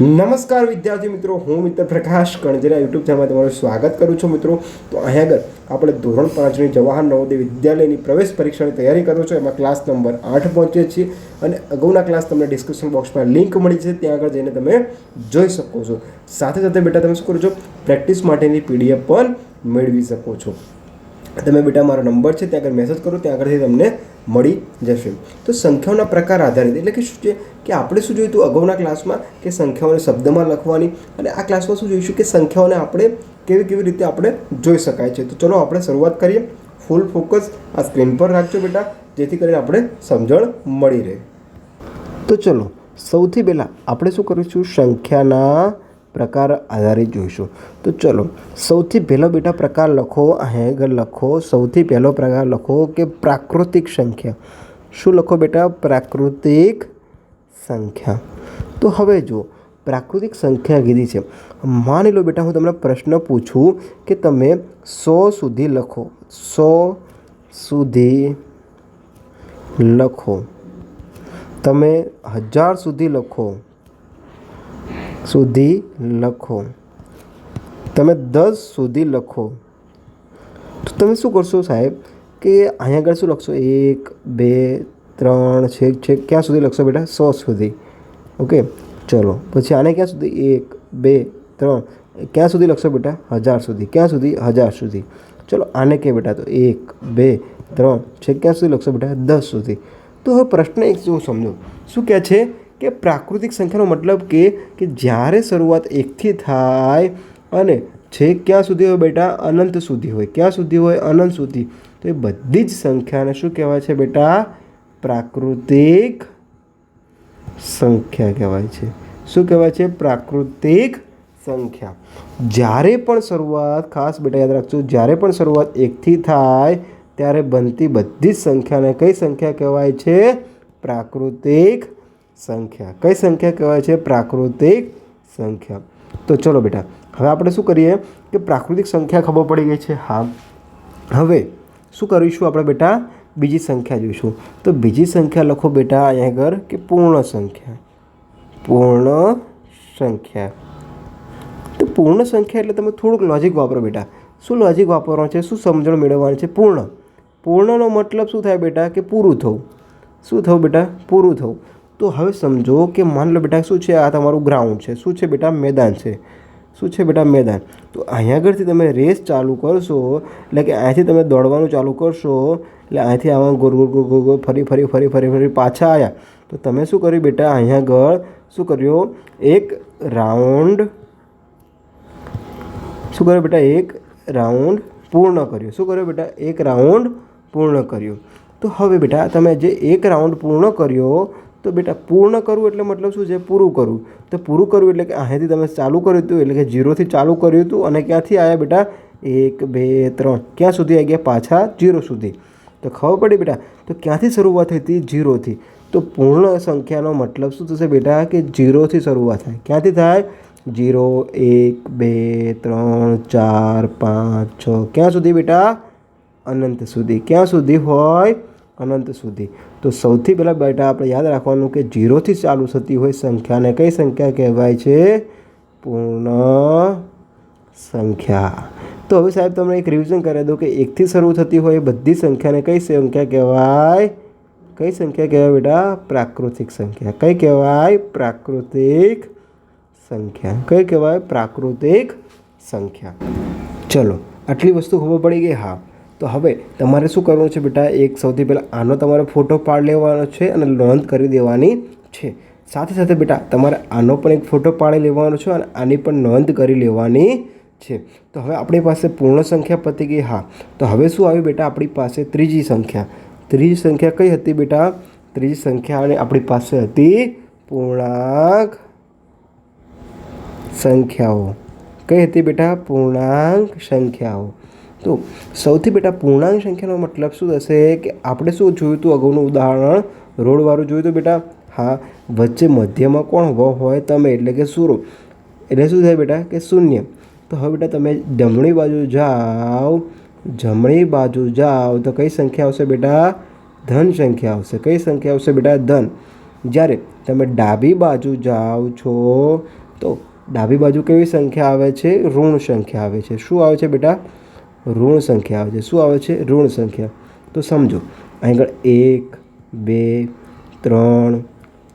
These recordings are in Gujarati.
નમસ્કાર વિદ્યાર્થી મિત્રો, હું મિત્ર પ્રકાશ કણજરા યુટ્યુબ ચેનલમાં તમારું સ્વાગત કરું છું મિત્રો. તો અહીંયા આગળ આપણે ધોરણ પાંચની જવાહર નવોદય વિદ્યાલયની પ્રવેશ પરીક્ષાની તૈયારી કરું છું. એમાં ક્લાસ નંબર આઠ પહોંચીએ છીએ અને અગાઉના ક્લાસ તમને ડિસ્ક્રિપ્શન બોક્સમાં લિંક મળી છે. ત્યાં આગળ જઈને તમે જોઈ શકો છો. સાથે સાથે બેટા, તમે શું કરો છો? પ્રેક્ટિસ માટેની પીડીએફ પણ મેળવી શકો છો. તમે બેટા, મારો નંબર છે, ત્યાં આગળ મેસેજ કરો, ત્યાં આગળથી તમને મળી જશે. તો સંખ્યાઓના પ્રકાર આધારિત, એટલે કે શું છે કે આપણે શું જોયું હતું અગાઉના ક્લાસમાં કે સંખ્યાઓને શબ્દમાં લખવાની અને આ ક્લાસમાં શું જોઈશું કે સંખ્યાઓને આપણે કેવી કેવી રીતે આપણે જોઈ શકાય છે. તો ચલો આપણે શરૂઆત કરીએ. ફૂલ ફોકસ આ સ્ક્રીન પર રાખજો બેટા, જેથી કરીને આપણે સમજણ મળી રહે. તો ચલો, સૌથી પહેલાં આપણે શું કરીશું? સંખ્યાના પ્રકાર આધારિત જોઈશું. તો ચલો, સૌથી પહેલો બેટા પ્રકાર લખો, અહીં આગળ લખો. સૌથી પહેલો પ્રકાર લખો કે પ્રાકૃતિક સંખ્યા. શું લખો બેટા? પ્રાકૃતિક સંખ્યા. તો હવે જો પ્રાકૃતિક સંખ્યા કીધી છે. માની લો બેટા, હું તમને પ્રશ્ન પૂછું કે તમે સો સુધી લખો. સો સુધી લખો. તમે હજાર સુધી લખો. સુધી લખો. તમે દસ સુધી લખો. તો તમે શું કરશો સાહેબ? કે અહીંયા આગળ શું લખશો? એક, બે, ત્રણ, છેક છેક. ક્યાં સુધી લખશો બેટા? સો સુધી. ઓકે? ચલો. પછી આને ક્યાં સુધી? એક, બે, ત્રણ. ક્યાં સુધી લખશો બેટા? હજાર સુધી. ક્યાં સુધી? હજાર સુધી. ચલો, આને કે બેટા તો એક, બે, ત્રણ. છેક, ક્યાં સુધી લખશો બેટા? દસ સુધી. તો હવે પ્રશ્ન એક હું સમજો? શું કહે છે? કે પ્રાકૃતિક સંખ્યાનો મતલબ કે કે જ્યારે શરૂઆત એકથી થાય અને છે ક્યાં સુધી હોય બેટા? અનંત સુધી હોય. ક્યાં સુધી હોય? અનંત સુધી. તો એ બધી જ સંખ્યાને શું કહેવાય છે બેટા? પ્રાકૃતિક સંખ્યા કહેવાય છે. શું કહેવાય છે? પ્રાકૃતિક સંખ્યા. જ્યારે પણ શરૂઆત, ખાસ બેટા યાદ રાખજો, જ્યારે પણ શરૂઆત એકથી થાય, ત્યારે બનતી બધી જ સંખ્યાને કઈ સંખ્યા કહેવાય છે? પ્રાકૃતિક સંખ્યા. કઈ સંખ્યા કહેવાય છે? પ્રાકૃતિક સંખ્યા. તો ચલો બેટા, હવે આપણે શું કરીએ કે પ્રાકૃતિક સંખ્યા ખબર પડી ગઈ છે? હા. હવે શું કરીશું આપણે બેટા? બીજી સંખ્યા જોઈશું. તો બીજી સંખ્યા લખો બેટા અહીંયા આગળ કે પૂર્ણ સંખ્યા. પૂર્ણ સંખ્યા. તો પૂર્ણ સંખ્યા એટલે તમે થોડુંક લોજિક વાપરો બેટા. શું લોજિક વાપરવાનું છે? શું સમજણ મેળવવાની છે? પૂર્ણ. પૂર્ણનો મતલબ શું થાય બેટા? કે પૂરું થવું. શું થવું બેટા? પૂરું થવું. તો હવે સમજો કે માન લો બેટા, શું છે? આ તમારું ગ્રાઉન્ડ છે. શું છે બેટા? મેદાન છે. શું છે બેટા? મેદાન. તો અહીંયા આગળથી તમે રેસ ચાલુ કરશો, એટલે કે અહીંયાથી તમે દોડવાનું ચાલુ કરશો, એટલે અહીંથી આવા ગોર ગોર ગોર ગોર ફરી ફરી ફરી ફરી ફરી પાછા આવ્યા તો તમે શું કર્યું બેટા? અહીંયા આગળ શું કર્યો? એક રાઉન્ડ શું કર્યો બેટા? એક રાઉન્ડ પૂર્ણ કર્યો. શું કર્યો બેટા? એક રાઉન્ડ પૂર્ણ કર્યો. તો હવે બેટા તમે જે એક રાઉન્ડ પૂર્ણ કર્યો તો બેટા પૂર્ણ કરવું એટલે મતલબ શું છે? પૂરું કરવું તો પૂરું કરવું એટલે કે અહીંયાથી તમે ચાલુ કર્યું હતું, એટલે કે જીરોથી ચાલુ કર્યું હતું અને ક્યાંથી આવ્યા બેટા? એક, બે, ત્રણ. ક્યાં સુધી આવી ગયા? પાછા જીરો સુધી. તો ખબર પડી બેટા? તો ક્યાંથી શરૂઆત થઈ હતી? જીરોથી તો પૂર્ણ સંખ્યાનો મતલબ શું થશે બેટા? કે જીરોથી શરૂઆત થાય. ક્યાંથી થાય? જીરો એક, બે, ત્રણ, ચાર, પાંચ, છ. ક્યાં સુધી બેટા? અનંત સુધી. ક્યાં સુધી હોય? અનંત સુધી. તો સૌથી પહેલાં બેટા આપણે યાદ રાખવાનું કે જીરોથી ચાલુ થતી હોય સંખ્યાને કઈ સંખ્યા કહેવાય છે? પૂર્ણ સંખ્યા. તો હવે સાહેબ તમને એક રિવિઝન કરી દો કે એકથી શરૂ થતી હોય બધી સંખ્યાને કઈ સંખ્યા કહેવાય? કઈ સંખ્યા કહેવાય બેટા? પ્રાકૃતિક સંખ્યા. કઈ કહેવાય? પ્રાકૃતિક સંખ્યા. કઈ કહેવાય? પ્રાકૃતિક સંખ્યા. ચલો, આટલી વસ્તુ ખબર પડી ગઈ? હા. તો હવે તમારે શું કરવાનું છે બેટા? એક સૌથી પહેલાં આનો તમારે ફોટો પાડ લેવાનો છે અને નોંધ કરી દેવાની છે. સાથે સાથે બેટા, તમારે આનો પણ એક ફોટો પાડી લેવાનો છે અને આની પણ નોંધ કરી લેવાની છે. તો હવે આપણી પાસે પૂર્ણ સંખ્યા પતી ગઈ. હા. તો હવે શું આવ્યું બેટા? આપણી પાસે ત્રીજી સંખ્યા. ત્રીજી સંખ્યા કઈ હતી બેટા? ત્રીજી સંખ્યા આપણી પાસે હતી પૂર્ણાંક સંખ્યાઓ. કઈ હતી બેટા? પૂર્ણાંક સંખ્યાઓ. તો સૌથી બેટા પૂર્ણાંક સંખ્યાનો મતલબ શું થશે કે આપણે શું જોયું હતું અગાઉનું ઉદાહરણ? રોડવાળું જોયું હતું બેટા? હા, વચ્ચે મધ્યમાં કોણ વ હોય તમે, એટલે કે સુરો. એટલે શું થાય બેટા? કે શૂન્ય. તો હવે બેટા તમે જમણી બાજુ જાઓ. જમણી બાજુ જાઓ તો કઈ સંખ્યા આવશે બેટા? ધન સંખ્યા આવશે. કઈ સંખ્યા આવશે બેટા? ધન. જ્યારે તમે ડાબી બાજુ જાઓ છો, તો ડાબી બાજુ કેવી સંખ્યા આવે છે? ઋણ સંખ્યા આવે છે. શું આવે છે બેટા? ઋણ સંખ્યા આવે છે. શું આવે છે? ઋણ સંખ્યા. તો સમજો અહીં આગળ એક, બે, ત્રણ,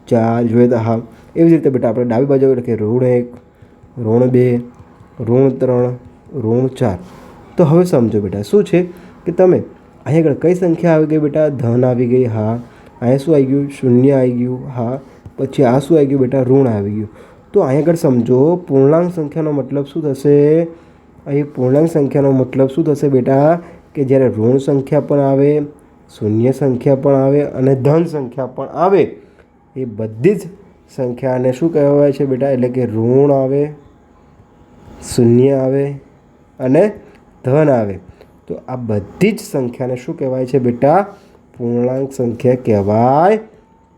ચાર, જોઈએ તો હા. એવી રીતે બેટા આપણે ડાબી બાજુ લખીએ ઋણ એક, ઋણ બે, ઋણ ત્રણ, ઋણ ચાર. તો હવે સમજો બેટા, શું છે? કે તમે અહીં આગળ કઈ સંખ્યા આવી ગઈ બેટા? ધન આવી ગઈ, હા. અહીંયા શું આવી ગયું? શૂન્ય આવી ગયું, હા. પછી આ શું આવી ગયું બેટા? ઋણ આવી ગયું. તો અહીં આગળ સમજો, પૂર્ણાંક સંખ્યાનો મતલબ શું થશે? અહીં પૂર્ણાંક સંખ્યાનો મતલબ શું થશે બેટા? કે જ્યારે ઋણ સંખ્યા પણ આવે, શૂન્ય સંખ્યા પણ આવે અને ધન સંખ્યા પણ આવે, એ બધી જ સંખ્યાને શું કહેવાય છે બેટા? એટલે કે ઋણ આવે, શૂન્ય આવે અને ધન આવે. તો આ બધી જ સંખ્યાને શું કહેવાય છે બેટા? પૂર્ણાંક સંખ્યા કહેવાય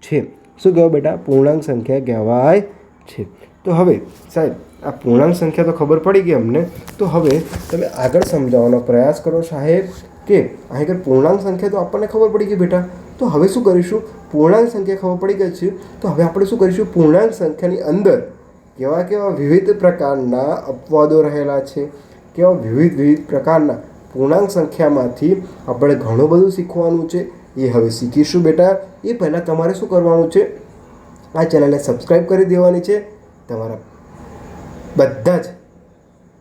છે. શું કહેવાય બેટા? પૂર્ણાંક સંખ્યા કહેવાય છે. તો હવે સાહેબ આ પૂર્ણાંક સંખ્યા તો ખબર પડી ગઈ અમને. તો હવે તમે આગળ સમજાવવાનો પ્રયાસ કરો સાહેબ કે આગળ પૂર્ણાંક સંખ્યા તો આપણને ખબર પડી ગઈ બેટા. તો હવે શું કરીશું? પૂર્ણાંક સંખ્યા ખબર પડી ગઈ છે. તો હવે આપણે શું કરીશું? પૂર્ણાંક સંખ્યાની અંદર કેવા કેવા વિવિધ પ્રકારના અપવાદો રહેલા છે? કેવા વિવિધ વિવિધ પ્રકારના પૂર્ણાંક સંખ્યામાંથી આપણે ઘણું બધું શીખવાનું છે? એ હવે શીખીશું બેટા. એ પહેલાં તમારે શું કરવાનું છે? આ ચેનલને સબસ્ક્રાઈબ કરી દેવાની છે. તમારા બધા જ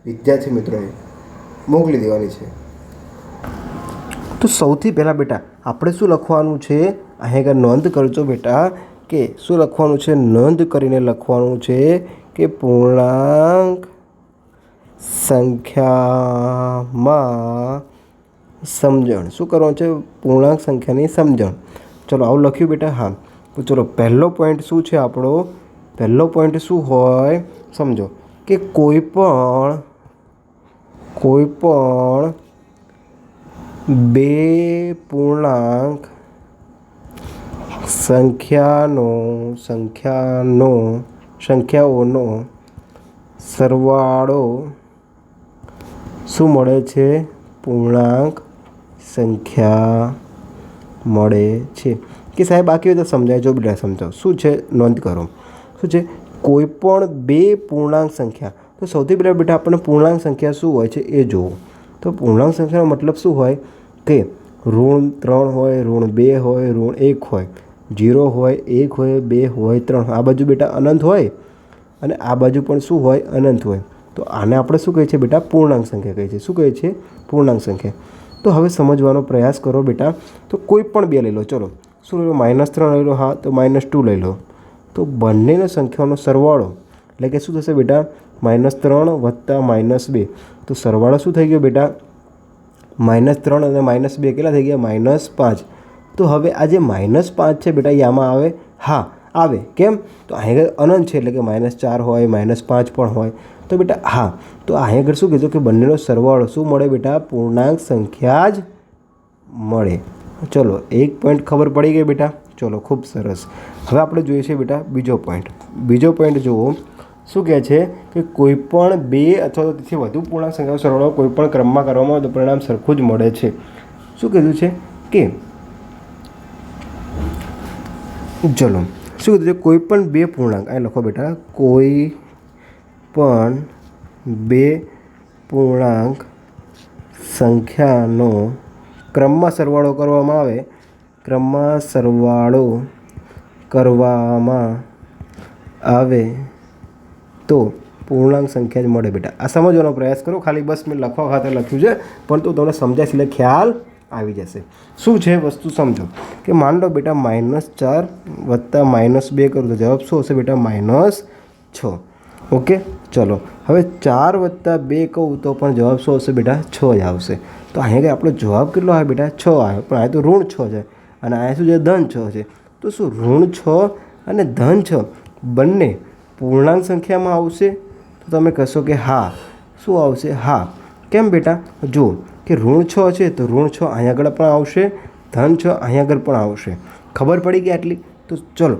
વિદ્યાર્થી મિત્રોએ મોકલી દેવાની છે. તો સૌથી પહેલાં બેટા, આપણે શું લખવાનું છે? અહીં આગળ નોંધ કરજો બેટા કે શું લખવાનું છે? નોંધ કરીને લખવાનું છે કે પૂર્ણાંક સંખ્યામાં સમજણ. શું કરવાનું છે? પૂર્ણાંક સંખ્યાની સમજણ. ચલો આવું લખ્યું બેટા, હા. તો ચલો પહેલો પોઈન્ટ શું છે આપણો? પહેલો પોઈન્ટ શું હોય? સમજો. કે કોઈ પણ કોઈ પણ બે પૂર્ણાંક સંખ્યાનો સંખ્યાનો, સંખ્યાઓનો સરવાળો શું મળે છે? પૂર્ણાંક સંખ્યા મળે છે. કે સાહેબ, આ કેવી રીતે સમજાય? જો બેટા સમજાવો. શું છે? નોંધ કરો. શું છે? કોઈ પણ બે પૂર્ણાંક સંખ્યા. તો સૌથી પહેલાં બેટા આપણને પૂર્ણાંક સંખ્યા શું હોય છે એ જુઓ તો પૂર્ણાંક સંખ્યાનો મતલબ શું હોય કે ઋણ ત્રણ હોય, ઋણ બે હોય, ઋણ એક હોય, જીરો હોય, એક હોય, બે હોય, ત્રણ. આ બાજુ બેટા અનંત હોય અને આ બાજુ પણ શું હોય અનંત હોય. તો આને આપણે શું કહીએ છીએ બેટા? પૂર્ણાંક સંખ્યા કહીએ છીએ શું કહીએ છીએ પૂર્ણાંક સંખ્યા. તો હવે સમજવાનો પ્રયાસ કરો બેટા. તો કોઈ પણ બે લઈ લો. ચલો. શું લઈ લો? માઇનસ ત્રણ લઈ લો. હા, તો માઇનસ ટુ લઈ લો. તો બંનેનો સંખ્યાઓનો સરવાળો એટલે કે શું થશે બેટા? માઇનસ ત્રણ વત્તા માઇનસ બે. તો સરવાળો શું થઈ ગયો બેટા? માઇનસ ત્રણ અને માઇનસ બે કેટલા થઈ ગયા? માઇનસ પાંચ. તો હવે આ જે માઇનસ પાંચ છે બેટા એ આમાં આવે? હા, આવે. કેમ? તો અહીં આગળ અનંત છે એટલે કે માઇનસ ચાર હોય માઇનસ પાંચ પણ હોય. તો બેટા, હા. તો અહીં આગળ શું કીધું કે બંનેનો સરવાળો શું મળે બેટા? પૂર્ણાંક સંખ્યા જ મળે. ચલો, એક પોઈન્ટ ખબર પડી ગઈ બેટા. ચલો, ખૂબ સરસ. હવે આપણે જોઈએ છે બેટા બીજો પોઈન્ટ બીજો પોઈન્ટ જુઓ. શું કહે છે કે કોઈપણ બે અથવા તો તેથી વધુ પૂર્ણાંક સંખ્યાનો સરવાળો કોઈપણ ક્રમમાં કરવામાં આવે તો પરિણામ સરખું જ મળે છે. શું કીધું છે કે ચલો, શું કીધું છે? કોઈ પણ બે પૂર્ણાંક અહીં લખો બેટા. કોઈ પણ બે પૂર્ણાંક સંખ્યાનો ક્રમમાં સરવાળો કરવામાં આવે ક્રમમાં સરવાળો કરવામાં આવે તો પૂર્ણાંક સંખ્યા જ મળે બેટા. આ સમજવાનો પ્રયાસ કરો. ખાલી બસ મેં લખવા ખાતે લખ્યું છે, પરંતુ તમને સમજાય એટલે ખ્યાલ આવી જશે. શું છે વસ્તુ સમજો કે માન લો બેટા માઇનસ ચાર વત્તા માઇનસ બે કરું તો જવાબ શું હશે બેટા? માઇનસ છ. ઓકે? ચલો. હવે ચાર વત્તા બે કહું તો પણ જવાબ શું હશે બેટા? છ જ આવશે. તો અહીંયા આપણો જવાબ કેટલો આવે બેટા? છ આવ્યો પણ આ તો ઋણ છ છે. અને અહીંયા શું છે? ધન છ છે. તો શું, ઋણ છ અને ધન છ બંને પૂર્ણાંક સંખ્યામાં આવશે? તો તમે કહેશો કે હા. શું આવશે? હા. કેમ બેટા? જુઓ કે ઋણ છ છે તો ઋણ છ અહીંયા આગળ પણ આવશે, ધન છ અહીંયા આગળ પણ આવશે. ખબર પડી ગઈ આટલી? તો ચલો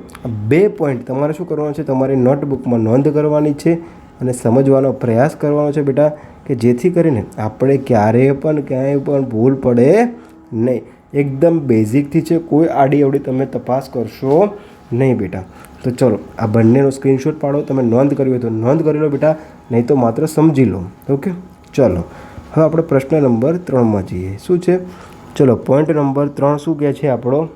બે પોઈન્ટ તમારે શું કરવાનું છે? તમારી નોટબુકમાં નોંધ કરવાની છે અને સમજવાનો પ્રયાસ કરવાનો છે બેટા કે જેથી કરીને આપણે ક્યારેય પણ ક્યાંય પણ ભૂલ પડે નહીં. એકદમ બેઝિકથી છે, કોઈ આડી અવડી તમે તપાસ કરશો નહીં બેટા. તો ચલો, આ બંનેનો સ્ક્રીનશોટ પાડો, તમે નોંધ કરવી હોય તો નોંધ કરી લો બેટા, નહીં તો માત્ર સમજી લો. ઓકે? ચલો, હવે આપણે પ્રશ્ન નંબર ત્રણમાં જઈએ. શું છે? ચલો પોઈન્ટ નંબર ત્રણ શું કહે છે આપણો?